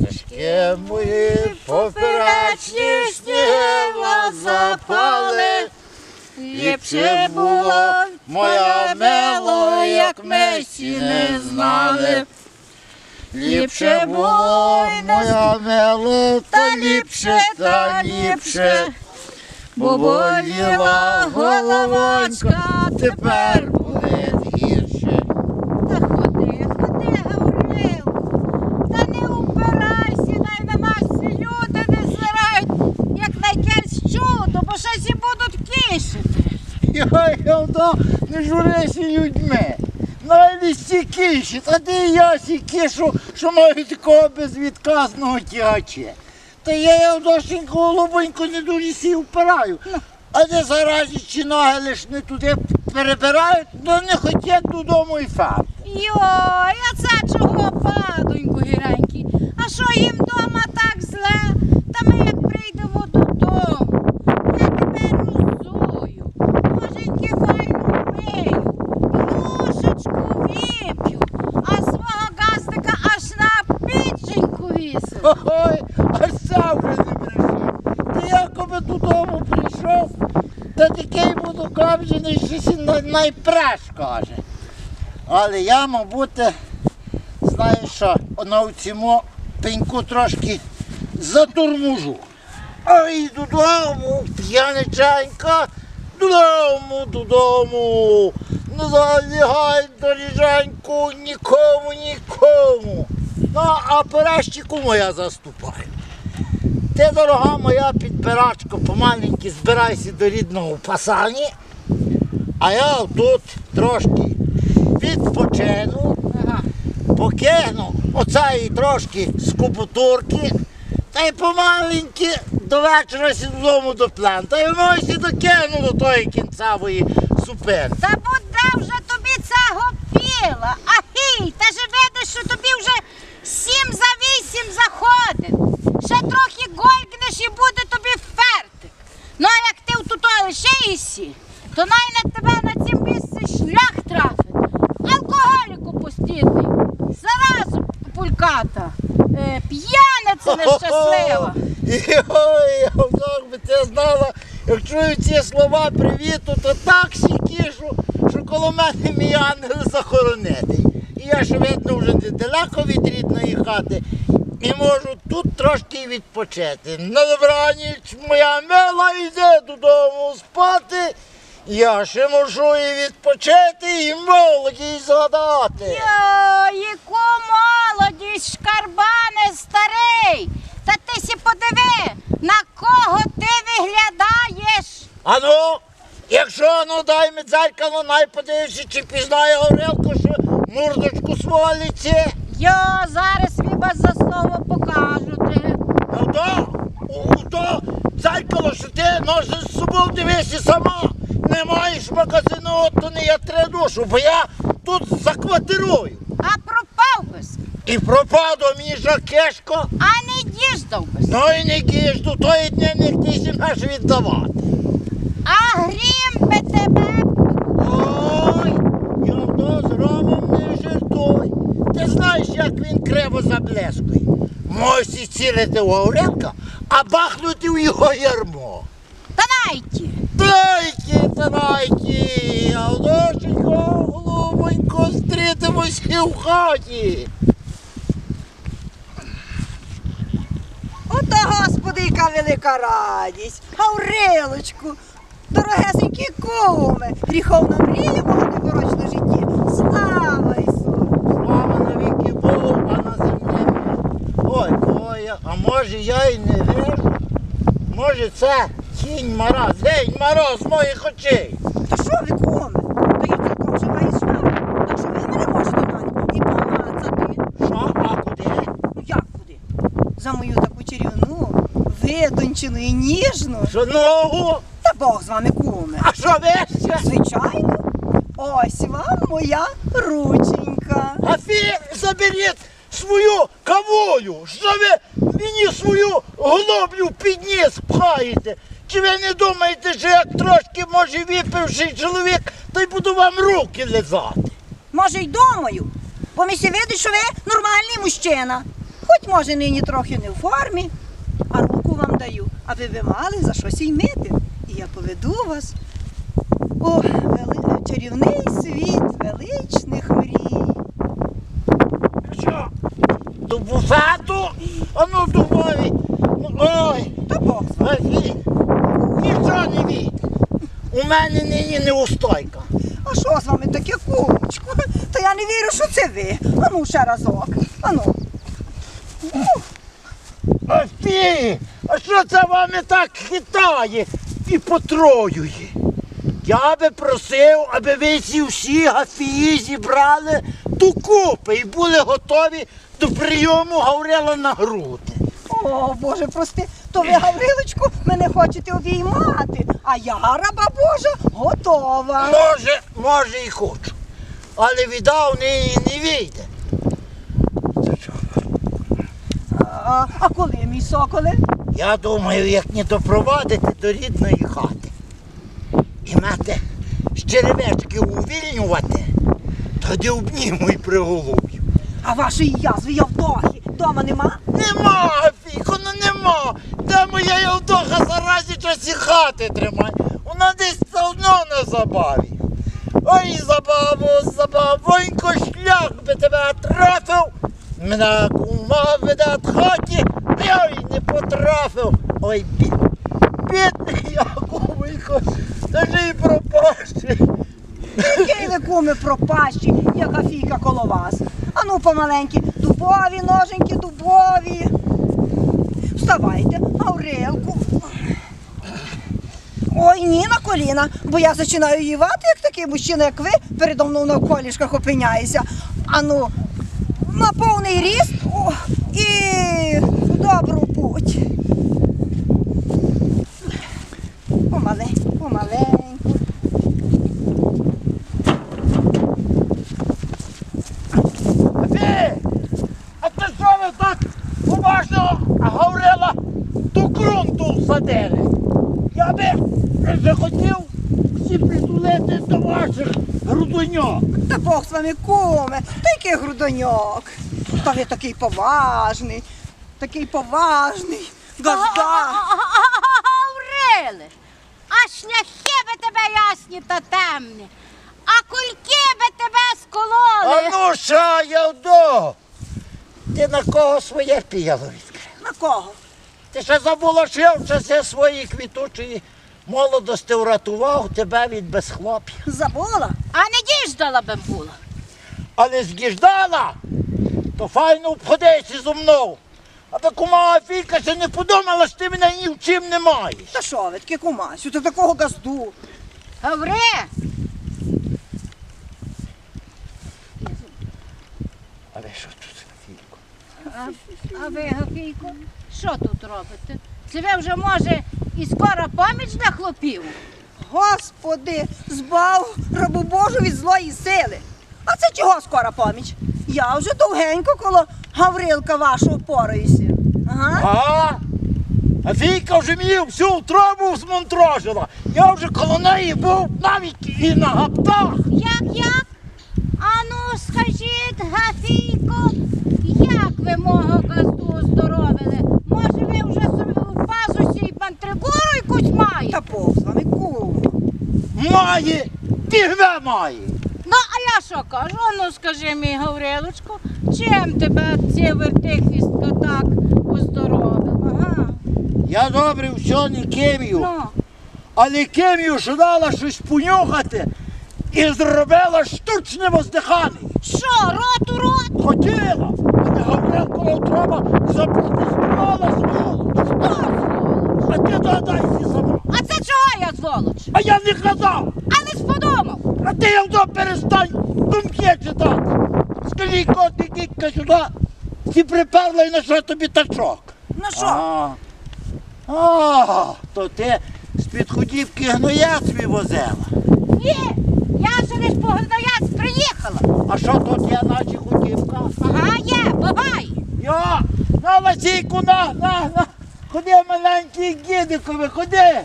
Тяжке мої поперечні сніга запали. Ліпше було моя мило, як ми всі не знали. Ліпше було моя мило, та ліпше, та ліпше. Бо боліла головонька, тепер буде гірше. Та ходи, ходи, Гаврил. Та не упирайся, най на нас ці люди не зирають, як на якесь чудо, бо щось і будуть кишити. Йой, не журися людьми. Навіть стікіші, та де я сікішу, що маю такого безвідказного тягача. Та я явдошеньку голубоньку не дуже сі впираю. А де заразі чи ноги лиш не туди перебирають, то не хотять додому і фарти. Йой, а це чого, падоньку гіренький? А що їм дома так зле? Та ми як прийдемо додому, я тебе роззую, боженьки файну мию, юшечку вип'ю, а свого газдика аж на піченьку вісив. Ой, аж сам вже не прийшов. Та я коли додому прийшов, та такий буду кам'яний, сі найпреш каже. Але я, мабуть, знаєш що, на цьому пеньку трошки затурмужу. Ой, додому, п'яниченька, додому, додому. Не залягай, доріженьку, нікому, нікому. Ну, а перещику моя заступаю. Ти, дорога моя підбирачко, помаленьки збирайся до рідного пасані, а я тут трошки відпочину, Ага. покину оцеї трошки скубутурки, та й помаленьки до вечора сі додому до план. Та й воно сі докину до тої кінцевої супини. Та буде вже тобі цього піла. Ахій, та ж видиш, що тобі вже сім за вісім заходить. Ще трохи голькнеш і буде тобі фертик. Ну а як ти тут лишаєшся, то най на тебе на цім місці шлях трафить. Алкоголіку постійний. Заразу пульката. Е, п'яниця нещаслива. Ой, би ти знала, як чую ці слова привіту, то так сікішу, що коло мене мій ангел захоронений. І я ж видно вже недалеко від рідної хати і можу тут трошки відпочити. На добраніч, моя мила, йде додому спати. Я ще можу і відпочити, і молодість згадати. Йо, яку молодість, шкарбане старий. Та ти сі подиви, на кого ти виглядаєш. Ану, якщо ну дай ми дзеркало, най подивишся, чи пізнає Горелко, що мордочку свого лице. Йо, зараз віба за слово покажу ти. Ну то, у то дзеркало, що ти носиш з собою дивишся сама. Не маєш магазину, от то не я три душу, бо я тут заквартирую. А би. І пропаду мені жакешко, А не діждав би. ну і не кіж, до тої дня не htіся наш віддавати. А грім би тебе. Ой, я то з ромом не жартуй. Ти знаєш, як він криво заблескує. Можеш цілити у Орелка, а бахнути в його ярмо. Та найті. Дайки, дайки, а дошенько, голубонько, зустрітимося в хаті. Господи, яка велика радість. Гаврилочку, дорогесенькі куми, гріховна мрія мого непорочного житті. Слава Ісу! Слава навіки Богу, а на землі. Ой, Боя, а може я й не вижу? Може це тінь мороз, гень мороз моїх очей. Та що ви куми? То я цілком жива і свята. Так що ви мене можете навіть і помацати. Що, а куди? Ну як куди? За мою таку чарівну, видончену і ніжну. Що ногу? Та Бог з вами куми. А що вище? Звичайно. Ось вам моя рученька. А фі заберіть свою кавою. Що ви мені свою глоблю під ніс пхаєте? Чи ви не думаєте, що як трошки, може, випивший чоловік, то й буду вам руки лизати? Може, й думаю. бо всі видить, що ви нормальний мужчина. Хоч може нині трохи не в формі, а руку вам даю, аби ви мали за щось й мити. І я поведу вас у вели... чарівний світ величних мрій. Що? До буфету? А ну думай. Ой, Та Бог нічого не війде. У мене нині неустойка. А що з вами таке, кумочку? Та я не вірю, що це ви. Ану ще разок. Ану. Афі, а що це вами так хитає і потроює? Я би просив, аби ви ці всі гафії зібрали докупи і були готові до прийому Гаврила на груди. О, Боже, прости, то ви, Гаврилочку, мене хочете обіймати, а я, раба Божа, готова. Може, може і хочу. Але віддав нині не вийде. А, а коли, мій соколе? Я думаю, як не допровадити до рідної хати і мати з черевички увільнювати, тоді обніму і приголуб'ю. А вашої язви Явдохи дома нема? Нема, Фіко, ну нема. Де моя Євдоха заразі часі хати тримає? Вона десь все одно на забаві. Ой, забаву, забавонько, шлях би тебе трафив. Мене кума веде хаті, а я й не потрафив. Ой, бід, бідний я, кумонько, та ж і пропащий. Який ви куми яка фійка коло вас. Ану, помаленькі, дубові ноженьки, дубові. Вставайте, Гаврилку. Ой, ні на коліна, бо я починаю ївати, як такий мужчина, як ви, передо мною на колішках опиняється. Ану, на повний ріст о, і добру путь. Помаленьку, помаленьку. Ти! А ти що ви так уважно говорила до ґрунту садили? Я би захотів всі притулити до ваших грудоньок. Та Бог з вами куме, та який грудоньок. Та ви такий поважний, такий поважний. Газда. Гавриле, а шляхи би тебе ясні та темні, а кульки би тебе А скололи. ну що, Явдо? Ти на кого своє піяло відкрив? На кого? Ти ще забула, що я в часи своєї квітучої молодості врятував тебе від безхлоп'я. Забула? А не діждала би була. Але згіждала, то файно обходися зо мною. Аби кума Афіка ще не подумала, що ти мене ні в чим не маєш. Та що ви, таке кумасю, та такого газду. Гаври, Але що тут, Афійко? а, а ви, Гафійко, що тут робите? Це ви вже, може, і скоро поміч на хлопів? Господи, збав рабу Божу від злої сили. А це чого скора поміч? Я вже довгенько коло Гаврилка вашого пораюся. Ага. А? Афійка вже мені всю утробу змонтрожила. Я вже коло неї був навіть і на гаптах. Як, як? Ану, скажіть, Гафійко, як ви мого газду оздоровили? Може, ви вже собі в пазусі і мантригору якусь маєте? Та Бог з вами куме. Має, бігве має. Я що кажу? Ну, скажи мій Гаврилочку, чим тебе ця вертихвістка так оздоровила? Ага. Я добре все не ким'ю. Ну, Але ким'ю що дала щось понюхати і зробила штучне воздихання. що, рот у рот? Хотіла, але Гаврилко утроба запротестувала зволоч? А ти догадайся сама. А це чого я зволоч? А я не казав. А не сподумав. А ти явно перестань думки читати. Скажи, коти дідька сюди. Ти приперла і на що тобі тачок. Ну що? А, а, то ти з-під ходівки гноя свій возила. Ні, я ще лиш по Гнояць приїхала. А що тут є наші ходівка? Ага, є, бувай. Йо, на Васійку, на, на, на. Ходи, маленький гідикові, ходи.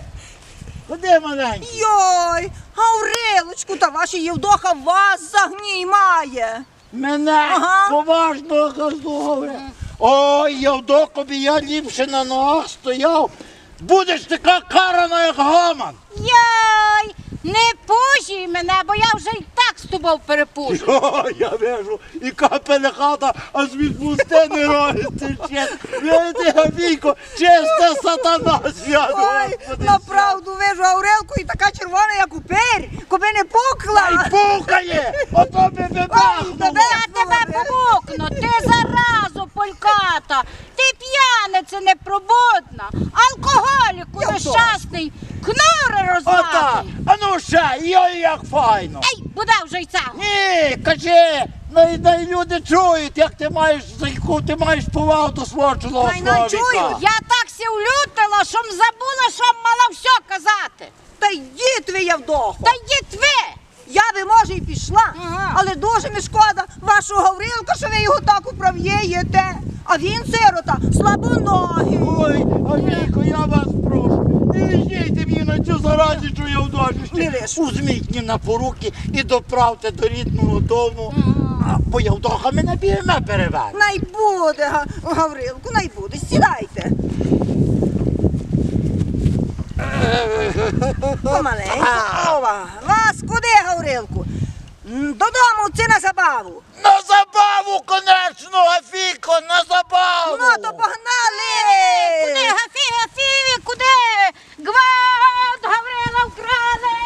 Ходи, маленький. Йой, Гаврилочку, та ваша Євдоха вас загніймає. Мене Ага. поважно говорить. Ой, Явдокові, я ліпше на ногах стояв. Будеш така карана, як гаман. Не пужій мене, бо я вже і так з тобою перепужу. О, я вижу, і капеле хата, аж від пустини роги тече. Видите, чиста сатана свято. Ой, направду вижу Аурелку і така червона, як у пері, коби не Ай, пукла. пукає! Ото би Ой, бахнуло. тебе Я тебе побукну, ти заразу польката, ти п'яниця непробудна, алкоголік Я нещасний, кнури Ота, а ну ще, йой, як файно. Ей, буде вже й це. Ні, кажи, ну і дай люди чують, як ти маєш, за яку ти маєш повагу до свого чоловіка. Най- най чують. Я так сі влютила, що м забула, що м мала все казати. Та йдіть ви, Явдохо. Та йдіть ви. Я би, може, і пішла, Ага. але дуже мені шкода вашого Гаврилка, що ви його так управляєте. А він, сирота, слабоногий. Ой, Авійко, я вас Віждійте мені на цю заразі, що я в. Узміть мені на поруки і доправте до рідного дому. А, бо Явдоха мене бігме переведе. Найбуде, Гаврилку, найбуде. Сідайте. Помаленьку. Ова. Вас куди, Гаврилку? Додому чи на забаву. На забаву, конечно, Гафіко, на забаву. Ну, то погнали! Е, куди, Гафі, Гафі, куди? Гвалт Гаврила вкрали!